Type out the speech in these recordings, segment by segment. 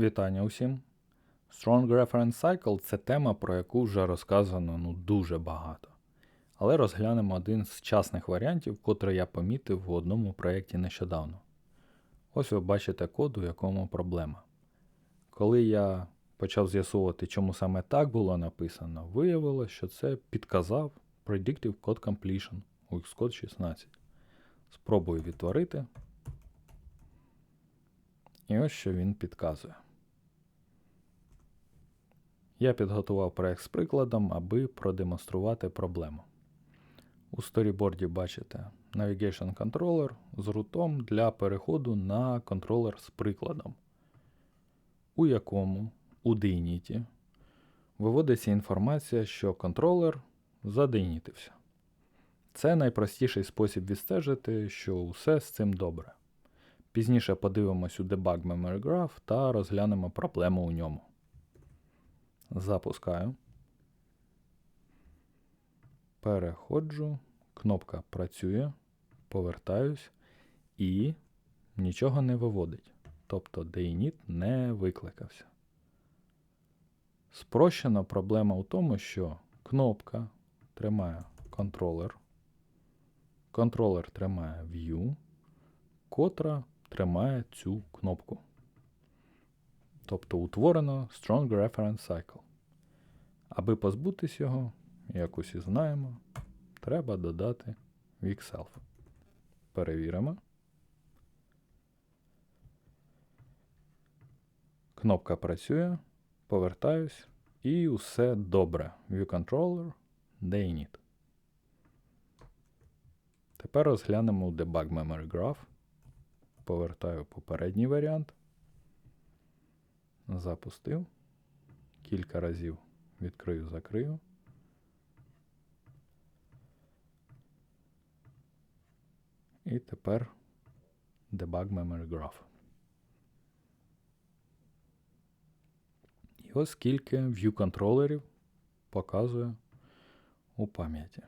Вітання усім. Strong Reference Cycle це тема, про яку вже розказано ну, дуже багато. Але розглянемо один з часних варіантів, котрий я помітив в одному проєкті нещодавно. Ось ви бачите код, у якому проблема. Коли я почав з'ясовувати, чому саме так було написано, виявилося, що це підказав Predictive Code Completion у Xcode 16. Спробую відтворити. І ось що він підказує. Я підготував проект з прикладом, аби продемонструвати проблему. У сторіборді бачите Navigation Controller з рутом для переходу на контролер з прикладом, у якому у дейніті виводиться інформація, що контролер задейнітився. Це найпростіший спосіб відстежити, що усе з цим добре. Пізніше подивимось у Debug Memory Graph та розглянемо проблему у ньому. Запускаю. Переходжу. Кнопка працює. Повертаюсь і нічого не виводить. Тобто DayNit не викликався. Спрощена проблема у тому, що кнопка тримає контролер. Контролер тримає View, котра тримає цю кнопку. Тобто утворено Strong Reference Cycle. Аби позбутись його, як усі знаємо, треба додати Weak Перевіримо. Кнопка працює, повертаюсь, і усе добре. ViewController DayNit. Тепер розглянемо Debug Memory Graph. Повертаю попередній варіант. Запустив. Кілька разів відкрию, закрию. І тепер Debug Memory Graph. І ось скільки view контролерів показує у пам'яті.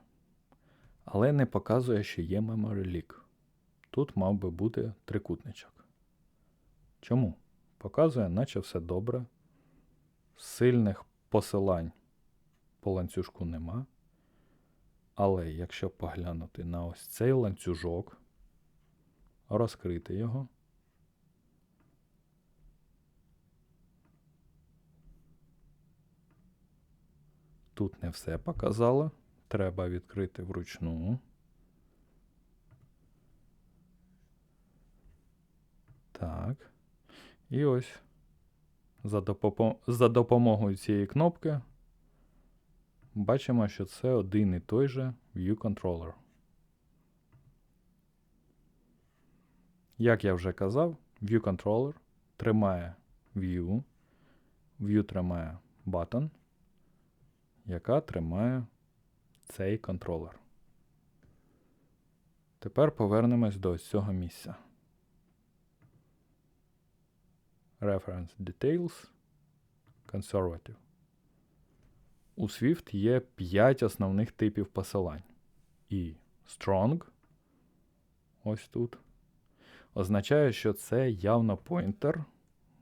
Але не показує, що є Memory Leak. Тут мав би бути трикутничок. Чому? Показує, наче все добре. Сильних посилань по ланцюжку нема. Але якщо поглянути на ось цей ланцюжок, розкрити його, тут не все показало. Треба відкрити вручну. Так. І ось за, допом... за допомогою цієї кнопки бачимо, що це один і той же View Controller. Як я вже казав, View Controller тримає View, View тримає Button, яка тримає цей контролер. Тепер повернемось до цього місця. Reference Details Conservative. У Swift є 5 основних типів посилань. І Strong, ось тут, означає, що це явно поінтер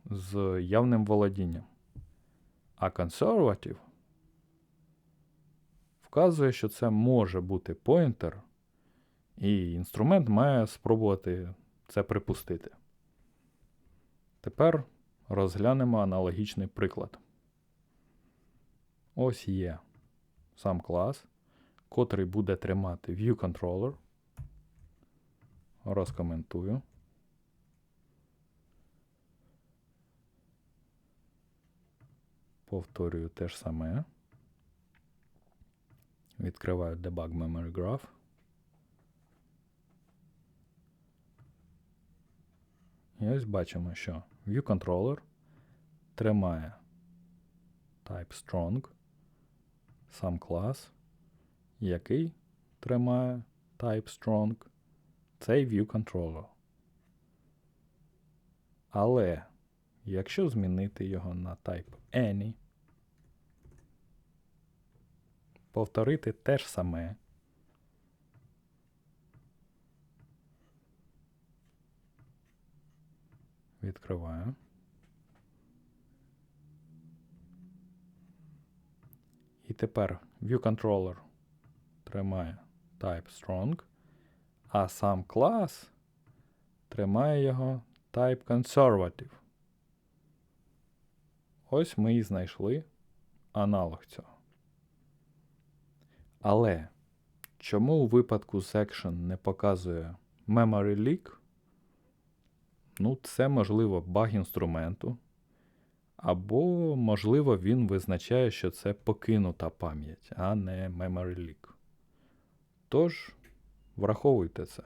з явним володінням. А Conservative вказує, що це може бути поінтер, і інструмент має спробувати це припустити. Тепер розглянемо аналогічний приклад. Ось є сам клас, котрий буде тримати ViewController. Розкоментую. Повторюю те ж саме. Відкриваю Debug Memory Graph. І ось бачимо, що ViewController тримає type strong, сам клас, який тримає type strong, цей ViewController. Але якщо змінити його на type any, повторити те ж саме, відкриваю. І тепер View Controller тримає Type Strong, а сам клас тримає його Type Conservative. Ось ми і знайшли аналог цього. Але чому у випадку Section не показує Memory Leak, Ну, це можливо баг інструменту. Або, можливо, він визначає, що це покинута пам'ять, а не memory leak. Тож, враховуйте це.